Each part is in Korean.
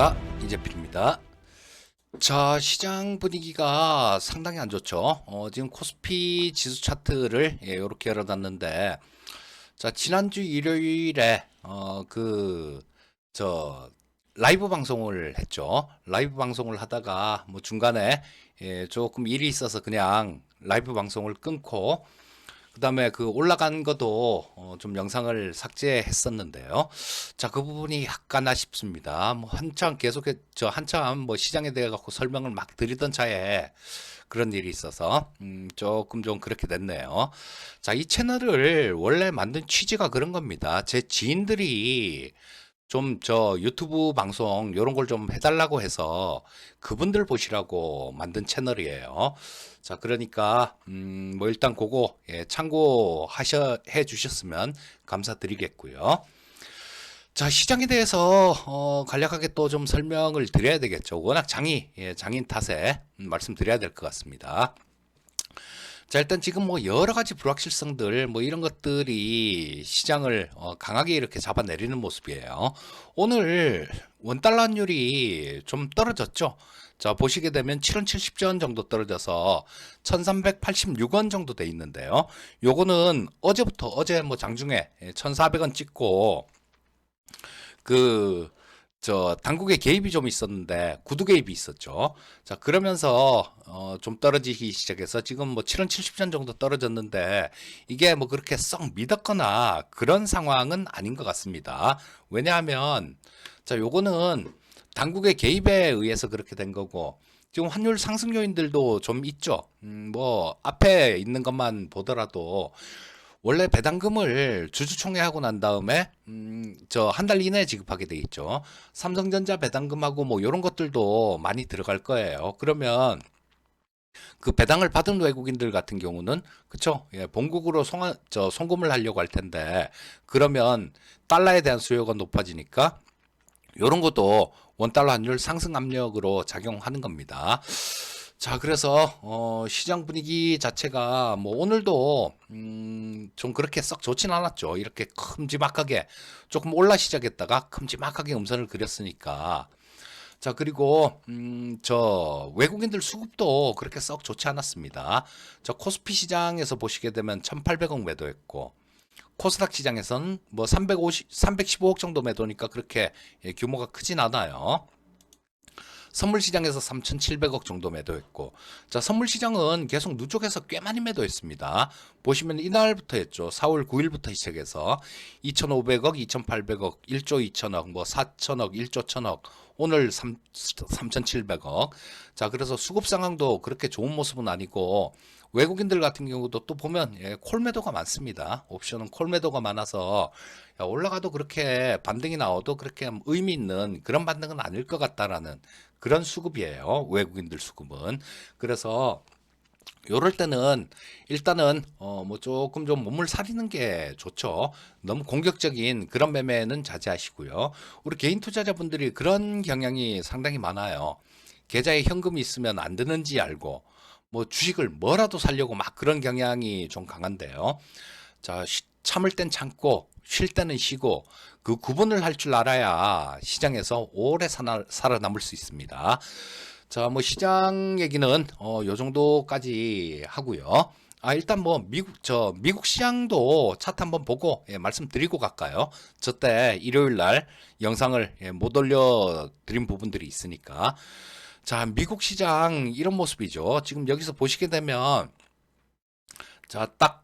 안녕하십니까 이재필입니다. 자 시장 분위기가 상당히 안 좋죠. 어, 지금 코스피 지수 차트를 예, 이렇게 열어놨는데 자 지난주 일요일에 어, 그 저 라이브 방송을 했죠. 라이브 방송을 하다가 뭐 중간에 예, 조금 일이 있어서 그냥 라이브 방송을 끊고 그 다음에 그 올라간 것도 어, 좀 영상을 삭제했었는데요. 자, 그 부분이 약간 아쉽습니다. 뭐 한참 계속 저 한참 뭐 시장에 대해 갖고 설명을 막 드리던 차에 그런 일이 있어서 음, 조금 좀 그렇게 됐네요. 자, 이 채널을 원래 만든 취지가 그런 겁니다. 제 지인들이 좀 저 유튜브 방송 요런 걸 좀 해달라고 해서 그분들 보시라고 만든 채널이에요. 자, 그러니까 음, 뭐 일단 그거 예, 참고하셔 해 주셨으면 감사드리겠고요. 자, 시장에 대해서 어, 간략하게 또 좀 설명을 드려야 되겠죠. 워낙 장이 예, 장인 탓에 음, 말씀드려야 될 것 같습니다. 자, 일단 지금 뭐 여러 가지 불확실성들 뭐 이런 것들이 시장을 어, 강하게 이렇게 잡아내리는 모습이에요. 오늘 원달러 환율이 좀 떨어졌죠. 자, 보시게 되면 7원 70전 정도 떨어져서 1386원 정도 돼 있는데요. 요거는 어제부터 어제 뭐 장중에 1400원 찍고 그 저 당국의 개입이 좀 있었는데 구두 개입이 있었죠. 자 그러면서 어, 좀 떨어지기 시작해서 지금 뭐 7원 70전 정도 떨어졌는데 이게 뭐 그렇게 썩 믿었거나 그런 상황은 아닌 것 같습니다. 왜냐하면 자 요거는 당국의 개입에 의해서 그렇게 된 거고 지금 환율 상승 요인들도 좀 있죠. 음, 뭐 앞에 있는 것만 보더라도 원래 배당금을 주주총회하고 난 다음에 음, 저 한 달 이내에 지급하게 돼 있죠. 삼성전자 배당금하고 뭐 이런 것들도 많이 들어갈 거예요. 그러면 그 배당을 받은 외국인들 같은 경우는 그쵸 예, 본국으로 송, 저 송금을 하려고 할 텐데 그러면 달러에 대한 수요가 높아지니까 이런 것도 원달러 환율 상승 압력으로 작용하는 겁니다. 자, 그래서 어, 시장 분위기 자체가 뭐 오늘도 음, 좀 그렇게 썩 좋진 않았죠. 이렇게 큼지막하게 조금 올라 시작했다가 큼지막하게 음선을 그렸으니까. 자, 그리고 음, 저 외국인들 수급도 그렇게 썩 좋지 않았습니다. 저 코스피 시장에서 보시게 되면 1,800억 매도했고 코스닥 시장에서는 뭐 350, 315억 정도 매도니까 그렇게 예, 규모가 크진 않아요. 선물 시장에서 3,700억 정도 매도했고, 자, 선물 시장은 계속 누적해서 꽤 많이 매도했습니다. 보시면 이날부터 했죠. 4월 9일부터 시작해서 2,500억, 2,800억, 1조 2천억, 뭐 4천억, 1조 1천억, 오늘 3, 3,700억. 자, 그래서 수급 상황도 그렇게 좋은 모습은 아니고, 외국인들 같은 경우도 또 보면 예, 콜매도가 많습니다. 옵션은 콜매도가 많아서 야, 올라가도 그렇게 반등이 나와도 그렇게 의미 있는 그런 반등은 아닐 것 같다라는 그런 수급이에요. 외국인들 수급은. 그래서 요럴 때는 일단은 어 뭐 조금 좀 몸을 사리는 게 좋죠. 너무 공격적인 그런 매매는 자제하시고요. 우리 개인 투자자분들이 그런 경향이 상당히 많아요. 계좌에 현금이 있으면 안 드는지 알고 뭐 주식을 뭐라도 살려고 막 그런 경향이 좀 강한데요. 자, 쉬- 참을 땐 참고 쉴 때는 쉬고 그 구분을 할 줄 알아야 시장에서 오래 살아, 살아남을 수 있습니다. 자, 뭐 시장 얘기는 어, 요 정도까지 하고요. 아, 일단 뭐 미국 저 미국 시장도 차트 한번 보고 예, 말씀드리고 갈까요? 저때 일요일 날 영상을 예, 못 올려 드린 부분들이 있으니까. 자, 미국 시장 이런 모습이죠. 지금 여기서 보시게 되면 자, 딱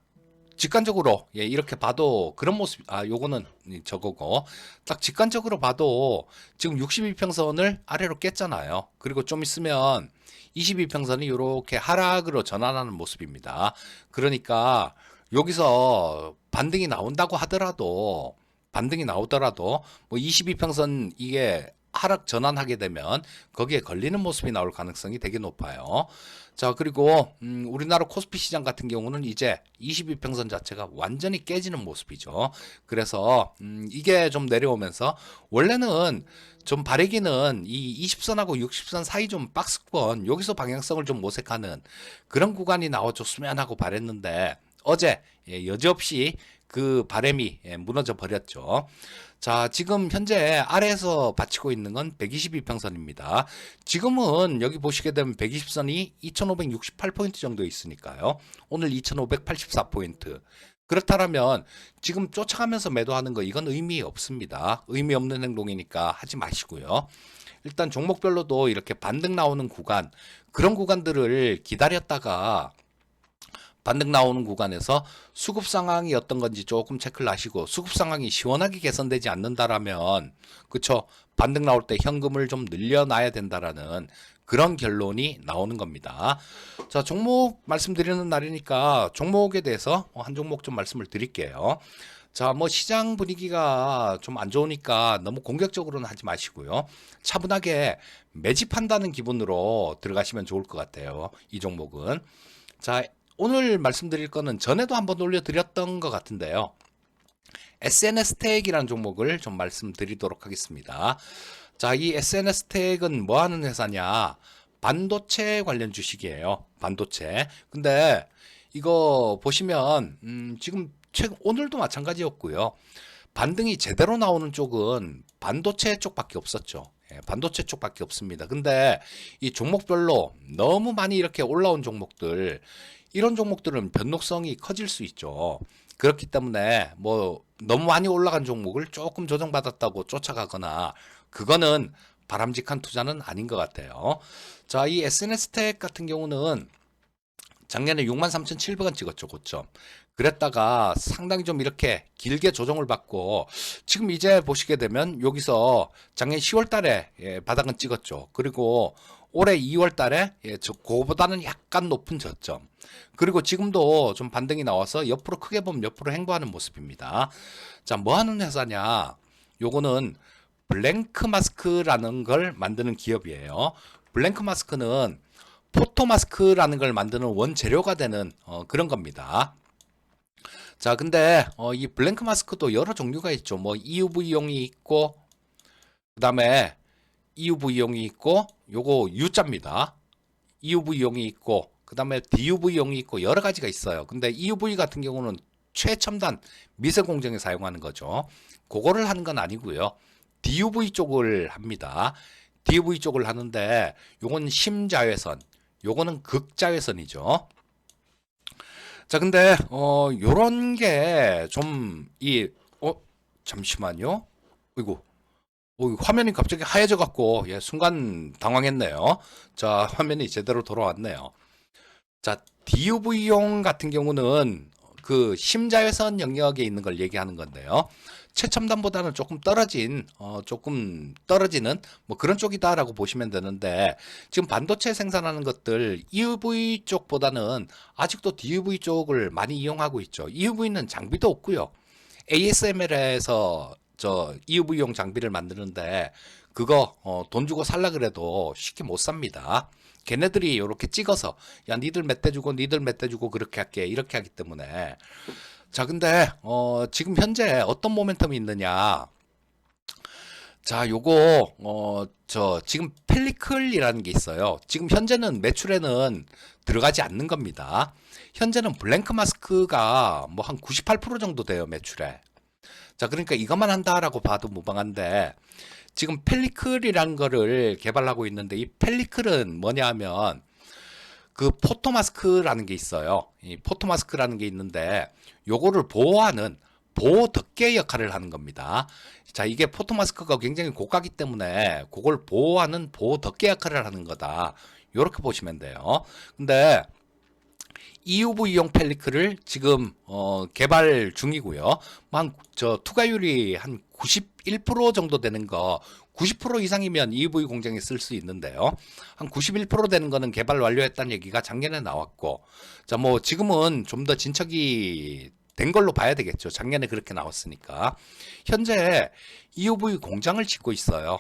직관적으로 예, 이렇게 봐도 그런 모습 아 요거는 저거고 딱 직관적으로 봐도 지금 62평선을 아래로 깼잖아요. 그리고 좀 있으면 22평선이 이렇게 하락으로 전환하는 모습입니다. 그러니까 여기서 반등이 나온다고 하더라도 반등이 나오더라도 뭐 22평선 이게 하락 전환하게 되면 거기에 걸리는 모습이 나올 가능성이 되게 높아요. 자, 그리고 음, 우리나라 코스피 시장 같은 경우는 이제 22평선 자체가 완전히 깨지는 모습이죠. 그래서 음, 이게 좀 내려오면서 원래는 좀 바래기는 이 20선하고 60선 사이 좀 박스권 여기서 방향성을 좀 모색하는 그런 구간이 나와줬으면 하고 바랬는데 어제 예, 여지없이 그 바램이 예, 무너져 버렸죠. 자, 지금 현재 아래에서 받치고 있는 건 122평선입니다. 지금은 여기 보시게 되면 120선이 2568포인트 정도 있으니까요. 오늘 2584포인트. 그렇다면 지금 쫓아가면서 매도하는 거 이건 의미 없습니다. 의미 없는 행동이니까 하지 마시고요. 일단 종목별로도 이렇게 반등 나오는 구간 그런 구간들을 기다렸다가 반등 나오는 구간에서 수급 상황이 어떤 건지 조금 체크를 하시고 수급 상황이 시원하게 개선되지 않는다라면 그쵸 반등 나올 때 현금을 좀 늘려놔야 된다라는 그런 결론이 나오는 겁니다. 자 종목 말씀드리는 날이니까 종목에 대해서 한 종목 좀 말씀을 드릴게요. 자, 뭐 시장 분위기가 좀 안 좋으니까 너무 공격적으로는 하지 마시고요. 차분하게 매집한다는 기분으로 들어가시면 좋을 것 같아요. 이 종목은. 자, 오늘 말씀드릴 거는 전에도 한번 올려드렸던 것 같은데요. SNS 택이라는 종목을 좀 말씀드리도록 하겠습니다. 자, 이 SNS 택은 뭐 하는 회사냐? 반도체 관련 주식이에요. 반도체. 근데 이거 보시면 음, 지금 최근 오늘도 마찬가지였고요. 반등이 제대로 나오는 쪽은 반도체 쪽밖에 없었죠. 예, 반도체 쪽밖에 없습니다. 근데 이 종목별로 너무 많이 이렇게 올라온 종목들 이런 종목들은 변동성이 커질 수 있죠. 그렇기 때문에 뭐 너무 많이 올라간 종목을 조금 조정받았다고 쫓아가거나 그거는 바람직한 투자는 아닌 것 같아요. 자, 이 SNS 택 같은 경우는 작년에 63,700원 찍었죠, 고점. 그랬다가 상당히 좀 이렇게 길게 조정을 받고 지금 이제 보시게 되면 여기서 작년 10월 달에 예, 바닥은 찍었죠. 그리고 올해 2월 달에 예, 저 그거보다는 약간 높은 저점. 그리고 지금도 좀 반등이 나와서 옆으로 크게 보면 옆으로 행보하는 모습입니다. 자, 뭐 하는 회사냐? 요거는 블랭크 마스크라는 걸 만드는 기업이에요. 블랭크 마스크는 포토 마스크라는 걸 만드는 원재료가 되는 어, 그런 겁니다. 자, 근데 어, 이 블랭크 마스크도 여러 종류가 있죠. 뭐 EUV용이 있고 그다음에 EUV용이 있고 요거 U자입니다. EUV용이 있고 그다음에 DUV용이 있고 여러 가지가 있어요. 근데 EUV 같은 경우는 최첨단 미세 공정에 사용하는 거죠. 그거를 하는 건 아니고요. DUV 쪽을 합니다. DUV 쪽을 하는데 요건 심자외선, 요거는 극자외선이죠. 자, 근데 어 요런 게 좀 이 어 잠시만요. 어이구. 어, 이거 화면이 갑자기 하얘져 갖고 예, 순간 당황했네요. 자, 화면이 제대로 돌아왔네요. 자, DUV용 같은 경우는 그 심자외선 영역에 있는 걸 얘기하는 건데요. 최첨단보다는 조금 떨어진 어 조금 떨어지는 뭐 그런 쪽이다라고 보시면 되는데 지금 반도체 생산하는 것들 EUV 쪽보다는 아직도 DUV 쪽을 많이 이용하고 있죠. EUV는 장비도 없고요. ASML에서 저 EUV용 장비를 만드는데 그거 어, 돈 주고 살라 그래도 쉽게 못 삽니다. 걔네들이 이렇게 찍어서 야 니들 몇 대 주고 니들 몇 대 주고 그렇게 할게 이렇게 하기 때문에 자 근데 어, 지금 현재 어떤 모멘텀이 있느냐. 자 요거 어, 저 지금 펠리클이라는 게 있어요. 지금 현재는 매출에는 들어가지 않는 겁니다. 현재는 블랭크 마스크가 뭐 한 98% 정도 돼요 매출에. 자, 그러니까 이것만 한다라고 봐도 무방한데 지금 펠리클이라는 거를 개발하고 있는데 이 펠리클은 뭐냐 하면 그 포토마스크라는 게 있어요. 이 포토마스크라는 게 있는데 요거를 보호하는 보호 덮개 역할을 하는 겁니다. 자, 이게 포토마스크가 굉장히 고가기 때문에 그걸 보호하는 보호 덮개 역할을 하는 거다. 요렇게 보시면 돼요. 근데 EUV용 펠리클을 지금 어, 개발 중이고요. 뭐 한저 투과율이 한 91% 정도 되는 거, 90% 이상이면 EUV 공장에 쓸 수 있는데요. 한 91% 되는 거는 개발 완료했다는 얘기가 작년에 나왔고, 자 뭐 지금은 좀 더 진척이 된 걸로 봐야 되겠죠. 작년에 그렇게 나왔으니까. 현재 EUV 공장을 짓고 있어요.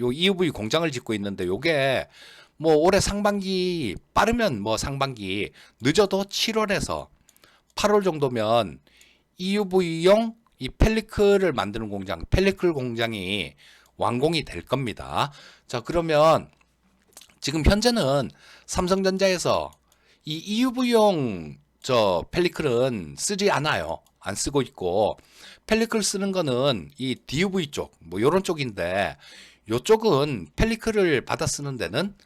요 EUV 공장을 짓고 있는데 요게 뭐 올해 상반기 빠르면 뭐 상반기 늦어도 7월에서 8월 정도면 EUV용 이 펠리클을 만드는 공장, 펠리클 공장이 완공이 될 겁니다. 자, 그러면 지금 현재는 삼성전자에서 이 EUV용 저 펠리클은 쓰지 않아요. 안 쓰고 있고 펠리클 쓰는 거는 이 DUV 쪽, 뭐 요런 쪽인데 요쪽은 펠리클을 받아 쓰는 데는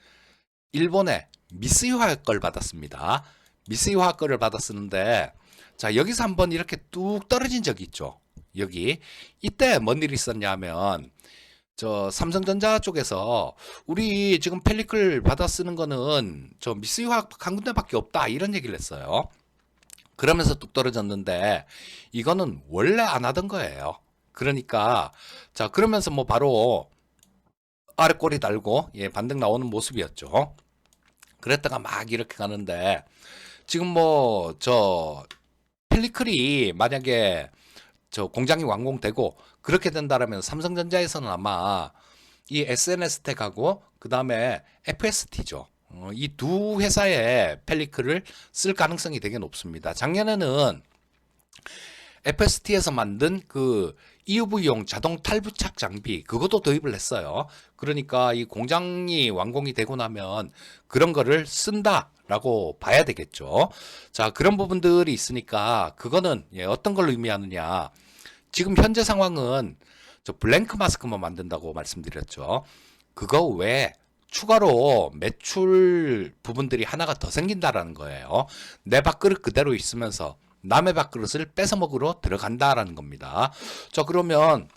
일본의 미쓰이 화학 걸 받았습니다. 미쓰이 화학 거를 받아 쓰는데 자, 여기서 한번 이렇게 뚝 떨어진 적이 있죠. 여기 이때 뭔 일이 있었냐면 저 삼성전자 쪽에서 우리 지금 펠리클 받아 쓰는 거는 저 화학 한 군데밖에 없다 이런 얘기를 했어요. 그러면서 뚝 떨어졌는데 이거는 원래 안 하던 거예요. 그러니까 자 그러면서 뭐 바로 아래 꼬리 달고 예 반등 나오는 모습이었죠. 그랬다가 막 이렇게 가는데 지금 뭐 저 펠리클이 만약에 저 공장이 완공되고 그렇게 된다라면 삼성전자에서는 아마 이 SNS 텍하고 그 다음에 FST죠. 어, 이두 회사의 펠리클을 쓸 가능성이 되게 높습니다. 작년에는 FST에서 만든 그 EUV용 자동 탈부착 장비 그것도 도입을 했어요. 그러니까 이 공장이 완공이 되고 나면 그런 거를 쓴다 라고 봐야 되겠죠. 자, 그런 부분들이 있으니까 그거는 예, 어떤 걸 의미하느냐. 지금 현재 상황은 저 블랭크 마스크만 만든다고 말씀드렸죠. 그거 외에 추가로 매출 부분들이 하나가 더 생긴다라는 거예요. 내 밥그릇 그대로 있으면서 남의 밥그릇을 뺏어 먹으러 들어간다라는 겁니다. 자, 그러면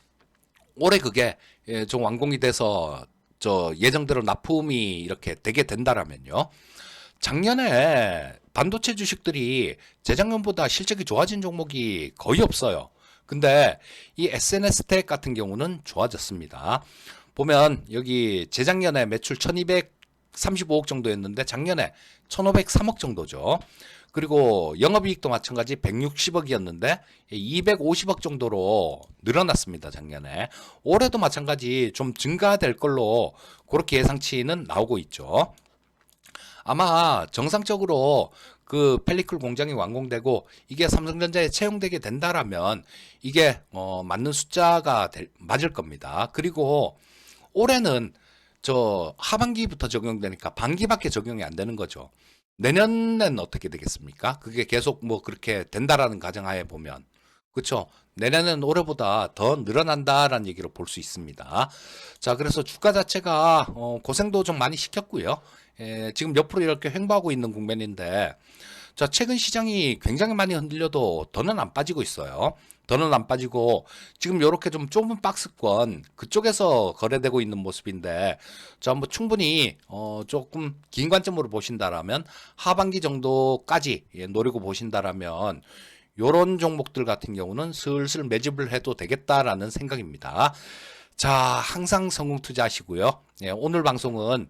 올해 그게 예, 좀 완공이 돼서 저 예정대로 납품이 이렇게 되게 된다라면요. 작년에 반도체 주식들이 재작년보다 실적이 좋아진 종목이 거의 없어요. 근데 이 SNS 텍 같은 경우는 좋아졌습니다. 보면 여기 재작년에 매출 1235억 정도였는데 작년에 1503억 정도죠. 그리고 영업이익도 마찬가지 160억이었는데 250억 정도로 늘어났습니다 작년에 올해도 마찬가지 좀 증가될 걸로 그렇게 예상치는 나오고 있죠. 아마 정상적으로 그 펠리클 공장이 완공되고 이게 삼성전자에 채용되게 된다라면 이게 어 맞는 숫자가 될- 맞을 겁니다. 그리고 올해는 저 하반기부터 적용되니까 반기밖에 적용이 안 되는 거죠. 내년엔 어떻게 되겠습니까? 그게 계속 뭐 그렇게 된다라는 가정하에 보면 그렇죠. 내년엔 올해보다 더 늘어난다라는 얘기로 볼 수 있습니다. 자, 그래서 주가 자체가 어, 고생도 좀 많이 시켰고요. 예, 지금 옆으로 이렇게 횡보하고 있는 국면인데, 자, 최근 시장이 굉장히 많이 흔들려도 더는 안 빠지고 있어요. 더는 안 빠지고 지금 이렇게 좀 좁은 박스권 그쪽에서 거래되고 있는 모습인데 자, 뭐 충분히 어 조금 긴 관점으로 보신다라면 하반기 정도까지 예, 노리고 보신다라면 요런 종목들 같은 경우는 슬슬 매집을 해도 되겠다라는 생각입니다. 자, 항상 성공 투자하시고요. 예, 오늘 방송은